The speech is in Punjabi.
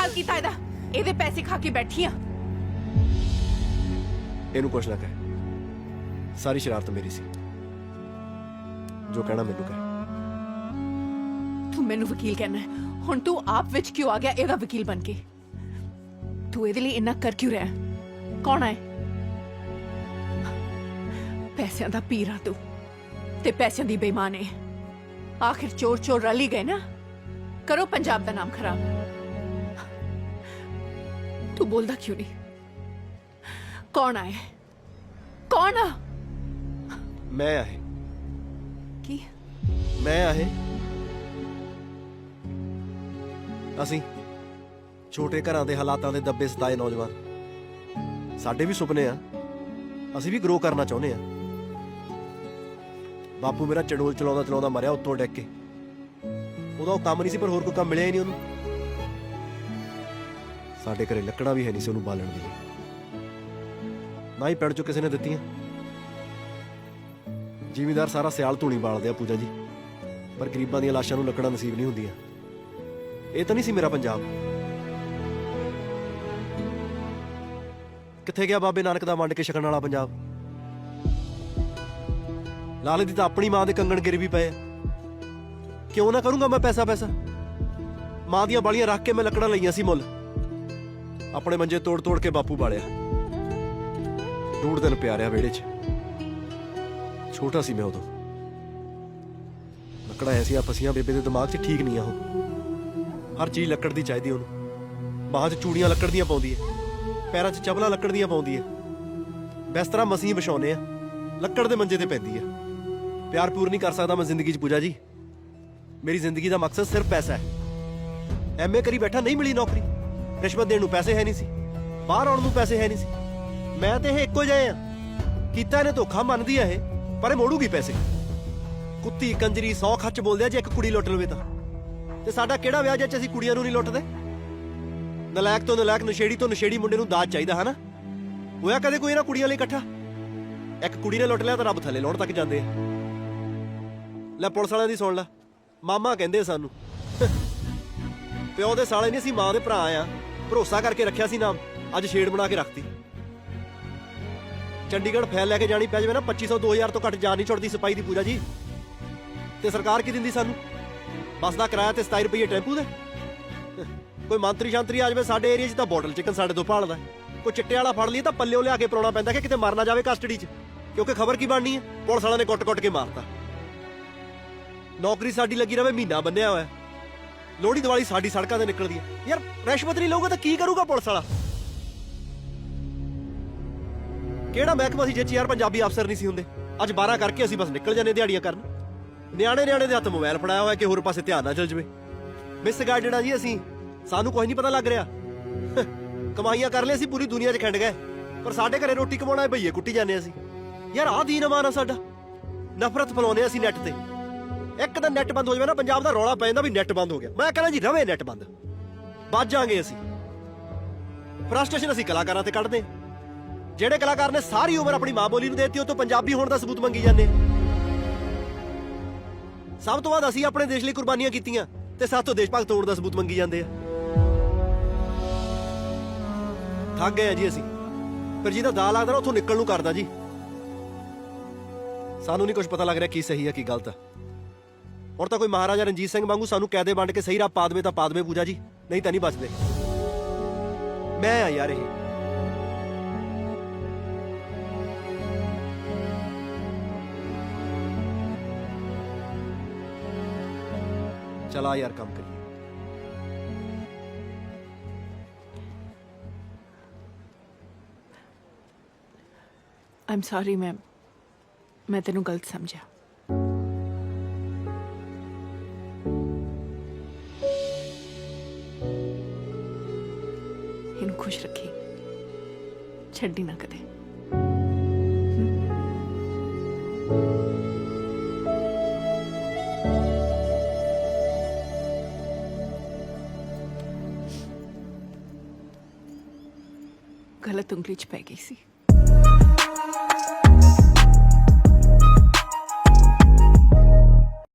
ਹਾਲ ਕੀਤਾ ਇਹਦਾ? ਇਹਦੇ ਪੈਸੇ ਖਾ ਕੇ ਬੈਠੀ ਆ। ਇਹਨੂੰ ਕੁਛ ਨਾ ਕਹਿ। ਸਾਰੀ ਸ਼ਰਾਰਤ ਮੇਰੀ ਸੀ। ਜੋ ਕਹਿਣਾ ਮੈਨੂੰ ਕਹਿ। ਤੂੰ ਮੈਨੂੰ ਵਕੀਲ ਕਹਿਣਾ ਹੈ। ਹੁਣ ਤੂੰ ਆਪ ਵਿੱਚ ਕਿਉਂ ਆ ਗਿਆ ਇਹਦਾ ਵਕੀਲ ਬਣ ਕੇ? ਤੂੰ ਇਹਦੇ ਲਈ ਇੰਨਾ ਕਰ ਕਿਉਂ ਰਿਹਾ ਹੈ? ਕੌਣ ਹੈ ਪੈਸਿਆਂ ਦਾ ਪੀਰਾ ਤੂੰ। ਤੇ ਪੈਸਿਆਂ ਦੀ ਬੇਈਮਾਨ ਹੈ ਆਖਿਰ ਚੋਰ ਚੋਰ ਰਲੀ ਗਏ ਨਾ। ਕਰੋ ਪੰਜਾਬ ਦਾ ਨਾਮ ਖਰਾਬ। ਤੂੰ ਬੋਲਦਾ ਕਿਉਂ ਨਹੀਂ ਕੌਣ ਆਏ ਕੌਣ ਆ ਮੈਂ ਆਏ ਕੀ ਮੈਂ ਆਏ ਅਸੀਂ ਛੋਟੇ ਘਰਾਂ ਦੇ ਹਾਲਾਤਾਂ ਦੇ ਦੱਬੇ ਸਤਾਏ ਨੌਜਵਾਨ ਸਾਡੇ ਵੀ ਸੁਪਨੇ ਆ ਅਸੀਂ ਵੀ ਗਰੋ ਕਰਨਾ ਚਾਹੁੰਦੇ ਆ ਬਾਪੂ ਮੇਰਾ ਚੜੋਲ ਚਲਾਉਂਦਾ ਚਲਾਉਂਦਾ ਮਰਿਆ ਉੱਤੋਂ ਡਿੱਗ ਕੇ ਉਹਦਾ ਉਹ ਕੰਮ ਨਹੀਂ ਸੀ ਪਰ ਹੋਰ ਕੋਈ ਕੰਮ ਮਿਲਿਆ ਹੀ ਨਹੀਂ ਉਹਨੂੰ ਸਾਡੇ ਘਰੇ ਲੱਕੜਾਂ ਵੀ ਹੈ ਨਹੀਂ ਸੀ ਉਹਨੂੰ ਬਾਲਣ ਦੀ। ਨਾ ਹੀ ਪਿੰਡ ਚੋਂ ਕਿਸੇ ਨੇ ਦਿੱਤੀਆਂ। ਜ਼ਿਮੀਦਾਰ ਸਾਰਾ ਸਿਆਲ ਧੂਣੀ ਬਾਲਦੇ ਆ ਪੂਜਾ ਜੀ। ਪਰ ਗਰੀਬਾਂ ਦੀਆਂ ਲਾਸ਼ਾਂ ਨੂੰ ਲੱਕੜਾਂ ਨਸੀਬ ਨਹੀਂ ਹੁੰਦੀਆਂ। ਇਹ ਤਾਂ ਨਹੀਂ ਸੀ ਮੇਰਾ ਪੰਜਾਬ। ਕਿੱਥੇ ਗਿਆ ਬਾਬੇ ਨਾਨਕ ਦਾ ਵੰਡ ਕੇ ਛਕਣ ਵਾਲਾ ਪੰਜਾਬ? ਲਾਲੇ ਦੀ ਤਾਂ ਆਪਣੀ ਮਾਂ ਦੇ ਕੰਗਣ ਗਿਰ ਵੀ ਪਏ। ਕਿਉਂ ਨਾ ਕਰੂੰਗਾ ਮੈਂ ਪੈਸਾ ਪੈਸਾ ਮਾਂ ਦੀਆਂ ਬਾਲੀਆਂ ਰੱਖ ਕੇ ਮੈਂ ਲੱਕੜਾਂ ਲਈਆਂ ਸੀ ਮੁੱਲ। ਆਪਣੇ ਮੰਜੇ ਤੋੜ ਤੋੜ ਕੇ ਬਾਪੂ ਬਾਲਿਆ। ਡੂੜ ਦਿਨ ਪਿਆਰਿਆ ਵਿਹੜੇ 'ਚ। ਛੋਟਾ ਸੀ ਮੈਂ ਉਦੋਂ। ਲੱਕੜਾਂ ਐਸੀਆਂ ਫਸੀਆਂ ਬੇਬੇ ਦੇ ਦਿਮਾਗ 'ਚ ਠੀਕ ਨਹੀਂ ਆ ਉਹ। ਹਰ ਚੀਜ਼ ਲੱਕੜ ਦੀ ਚਾਹੀਦੀ ਉਹਨੂੰ। ਬਾਹਾਂ 'ਚ ਚੂੜੀਆਂ ਲੱਕੜ ਦੀਆਂ ਪਾਉਂਦੀ ਹੈ ਪੈਰਾਂ 'ਚ ਚਪਲਾਂ ਲੱਕੜ ਦੀਆਂ ਪਾਉਂਦੀ ਹੈ ਬਿਸਤਰਾ ਮਸੀਂ ਵਿਛਾਉਨੇ ਆ। ਲੱਕੜ ਦੇ ਮੰਜੇ ਤੇ ਪੈਂਦੀ ਆ ਪਿਆਰ ਪੂਰ ਨਹੀਂ ਕਰ ਸਕਦਾ ਮੈਂ ਜ਼ਿੰਦਗੀ 'ਚ ਪੂਜਾ ਜੀ। ਮੇਰੀ ਜ਼ਿੰਦਗੀ ਦਾ ਮਕਸਦ ਸਿਰਫ ਪੈਸਾ ਹੈ ਐਮਏ ਕਰੀ ਬੈਠਾ ਨਹੀਂ ਮਿਲੀ ਨੌਕਰੀ। ਰਿਸ਼ਵਤ ਦੇਣ ਨੂੰ ਪੈਸੇ ਹੈ ਨਹੀਂ ਸੀ। ਬਾਹਰ ਆਉਣ ਨੂੰ ਪੈਸੇ ਹੈ ਨਹੀਂ ਸੀ। ਮੈਂ ਤੇ ਇਹ ਇੱਕੋ ਜਿਹੇ ਆ ਕੀਤਾ ਇਹਨੇ ਧੋਖਾ ਮੰਨਦੀ ਆ ਇਹ, ਪਰ ਇਹ ਮੋੜੂਗੀ ਪੈਸੇ। ਕੁੱਤੀ ਕੰਜਰੀ 100 ਖਰਚ ਬੋਲਦੇ ਆ ਜੇ ਇੱਕ ਕੁੜੀ ਲੁੱਟ ਲਵੇ ਤਾਂ। ਤੇ ਸਾਡਾ ਕਿਹੜਾ ਵਿਆਹ ਜੇ ਅਸੀਂ ਕੁੜੀਆਂ ਨੂੰ ਨਹੀਂ ਲੁੱਟਦੇ? ਨਲਾਇਕ ਤੋਂ ਨਲਾਇਕ, ਨਸ਼ੇੜੀ ਤੋਂ ਨਸ਼ੇੜੀ ਮੁੰਡੇ ਨੂੰ ਦਾਜ ਚਾਹੀਦਾ, ਹਨਾ? ਹੋਇਆ ਕਦੇ ਕੋਈ ਇਹਨਾਂ ਕੁੜੀਆਂ ਲਈ ਇਕੱਠਾ? ਇੱਕ ਕੁੜੀ ਨੇ ਲੁੱਟ ਲਿਆ ਤਾਂ ਰੱਬ ਥੱਲੇ ਲਾਉਣ ਤੱਕ ਜਾਂਦੇ ਆ। ਲੈ ਪੁਲਿਸ ਵਾਲਿਆਂ ਦੀ ਸੁਣ ਲੈ। ਮਾਮਾ ਕਹਿੰਦੇ ਸਾਨੂੰ। ਪਿਓ ਦੇ ਸਾਲੇ ਨਹੀਂ, ਅਸੀਂ ਮਾਂ ਦੇ ਭਰਾ ਆ। ਭਰੋਸਾ ਕਰਕੇ ਰੱਖਿਆ ਸੀ ਨਾਮ, ਅੱਜ ਛੇੜ ਬਣਾ ਕੇ ਰੱਖਤੀ। ਚੰਡੀਗੜ੍ਹ ਫੈਲ ਲੈ ਕੇ ਜਾਣੀ ਪੈ ਜਾਵੇ ਨਾ 2500 2000 ਤੋਂ ਘੱਟ ਜਾਨ ਨਹੀਂ ਛੁੱਟਦੀ ਸਿਪਾਹੀ ਦੀ ਪੂਜਾ ਜੀ। ਤੇ ਸਰਕਾਰ ਕੀ ਦਿੰਦੀ ਸਾਨੂੰ? ਬੱਸ ਦਾ ਕਿਰਾਇਆ ਤੇ 27 ਰੁਪਏ ਟੈਂਪੂ ਦੇ? ਕੋਈ ਮੰਤਰੀ ਸ਼ਾਂਤਰੀ ਆ ਜਾਵੇ ਸਾਡੇ ਏਰੀਆ 'ਚ ਤਾਂ ਬੋਟਲ ਚਿਕਨ ਸਾਡੇ ਤੋਂ ਭਾਲਦਾ ਕੋਈ ਚਿੱਟੇ ਵਾਲਾ ਫੜ ਲਈ ਤਾਂ ਪੱਲਿਓ ਲਿਆ ਕੇ ਪਰੋਣਾ ਪੈਂਦਾ ਕਿ ਕਿਤੇ ਮਰ ਨਾ ਜਾਵੇ ਕਸਟਡੀ 'ਚ। ਕਿਉਂਕਿ ਖਬਰ ਕੀ ਬਣਨੀ ਹੈ? ਪੁਲਿਸ ਵਾਲਿਆਂ ਨੇ ਕੁੱਟ-ਕੁੱਟ ਕੇ ਮਾਰਤਾ। ਨੌਕਰੀ ਸਾਡੀ ਲੱਗੀ ਰਵੇ, ਮਹੀਨਾ ਬੰਨਿਆ ਹੋਇਆ। ਲੋਹੜੀ ਦੀਵਾਲੀ ਸਾਡੀ ਸੜਕਾਂ ਤੇ ਨਿਕਲਦੀ ਹੈ। ਯਾਰ, ਰਿਸ਼ਵਤ ਨਹੀਂ ਲਊਗਾ ਤਾਂ ਕੀ ਕਰੂਗਾ ਪੁਲਿਸ ਵਾਲਾ? ਕਿਹੜਾ ਮਹਿਕਮਾ ਸੀ ਜੇ 'ਚ ਯਾਰ ਪੰਜਾਬੀ ਅਫਸਰ ਨਹੀਂ ਸੀ ਹੁੰਦੇ? ਅੱਜ 12 ਕਰਕੇ ਅਸੀਂ ਬਸ ਨਿਕਲ ਜਾਂਦੇ ਦਿਹਾੜੀਆਂ ਕਰਨ। ਨਿਆਣੇ ਨਿਆਣੇ ਦੇ ਹੱਥ ਮੋਬਾਈਲ ਫੜਾਇਆ ਹੋਇਆ ਕਿ ਹੋਰ ਪਾਸੇ ਧਿਆਨ ਨਾ ਚਲ ਜਵੇ। ਮਿਸ ਗਾਈਡਡ ਆ ਜੀ ਅਸੀਂ। ਸਾਨੂੰ ਕੁਝ ਨਹੀਂ ਪਤਾ ਲੱਗ ਰਿਹਾ। ਕਮਾਈਆਂ ਕਰ ਲਈ ਅਸੀਂ ਪੂਰੀ ਦੁਨੀਆ 'ਚ ਖੰਡ ਗਏ। ਪਰ ਸਾਡੇ ਘਰੇ ਰੋਟੀ ਕਮਾਉਣਾ ਹੈ ਭਈਏ ਕੁੱਟੀ ਜਾਂਦੇ ਅਸੀਂ। ਯਾਰ ਆਹ ਦੀਨ ਅਮਾਨ ਆ ਸਾਡਾ। ਨਫ਼ਰਤ ਫਲਾਉਂਦੇ ਅਸੀਂ ਨੈਟ ਤੇ। ਇੱਕ ਦਿਨ ਨੈਟ ਬੰਦ ਹੋ ਜਾਵੇ ਨਾ, ਪੰਜਾਬ ਦਾ ਰੌਲਾ ਪੈ ਜਾਂਦਾ ਵੀ ਨੈਟ ਬੰਦ ਹੋ ਗਿਆ। ਮੈਂ ਕਹਿੰਦਾ ਜੀ, ਰਵੇ ਨੈਟ ਬੰਦ। ਬਚ ਜਾਾਂਗੇ ਅਸੀਂ। ਫਰਸਟ੍ਰੇਸ਼ਨ ਅਸੀਂ ਕਲਾਕਾਰਾਂ ਤੇ ਕੱਢਦੇ ਜਿਹੜੇ ਕਲਾਕਾਰ ਨੇ ਸਾਰੀ ਉਮਰ ਆਪਣੀ ਮਾਂ ਬੋਲੀ ਨੂੰ ਦੇਤੀ, ਉਹ ਤੋਂ ਪੰਜਾਬੀ ਹੋਣ ਦਾ ਸਬੂਤ ਮੰਗੀ ਜਾਂਦੇ ਸਭ ਤੋਂ ਵੱਧ ਅਸੀਂ ਆਪਣੇ ਦੇਸ਼ ਲਈ ਕੁਰਬਾਨੀਆਂ ਕੀਤੀਆਂ ਤੇ ਸਾਥੋਂ ਦੇਸ਼ ਭਗਤ ਹੋਣ ਦਾ ਸਬੂਤ ਮੰਗੀ ਜਾਂਦੇ ਆ ਥੱਕ ਗਏ ਜੀ ਅਸੀਂ। ਪਰ ਜਿਹਦਾ ਦਾ ਲੱਗਦਾ ਨਾ, ਉੱਥੋਂ ਨਿਕਲਣ ਨੂੰ ਕਰਦਾ ਜੀ। ਸਾਨੂੰ ਨਹੀਂ ਕੁਝ ਪਤਾ ਲੱਗ ਰਿਹਾ ਕੀ ਸਹੀ ਹੈ ਕੀ ਗਲਤ ਹੈ ਹੁਣ ਤਾਂ ਕੋਈ ਮਹਾਰਾਜਾ ਰਣਜੀਤ ਸਿੰਘ ਵਾਂਗੂ ਸਾਨੂੰ ਕੈਦੇ ਵੰਡ ਕੇ ਸਹੀ ਰਾਹ ਪਾ ਦੇਵੇ ਤਾਂ ਪਾ ਦੇਵੇ ਪੂਜਾ ਜੀ, ਨਹੀਂ ਤਾਂ ਨਹੀਂ ਬਚਦੇ। ਮੈਂ ਆ ਯਾਰ ਇਹ ਚਲਾ ਯਾਰ ਕੰਮ ਕਰੀਏ। ਆਮ ਸੌਰੀ ਮੈਮ ਮੈਂ ਤੈਨੂੰ ਗਲਤ ਸਮਝਿਆ। ਖੁਸ਼ ਰੱਖੀ। ਛੱਡੀ ਨਾ ਕਦੇ। ਗਲਤ ਉਂਗਲੀ ਚ ਪੈ ਗਈ ਸੀ।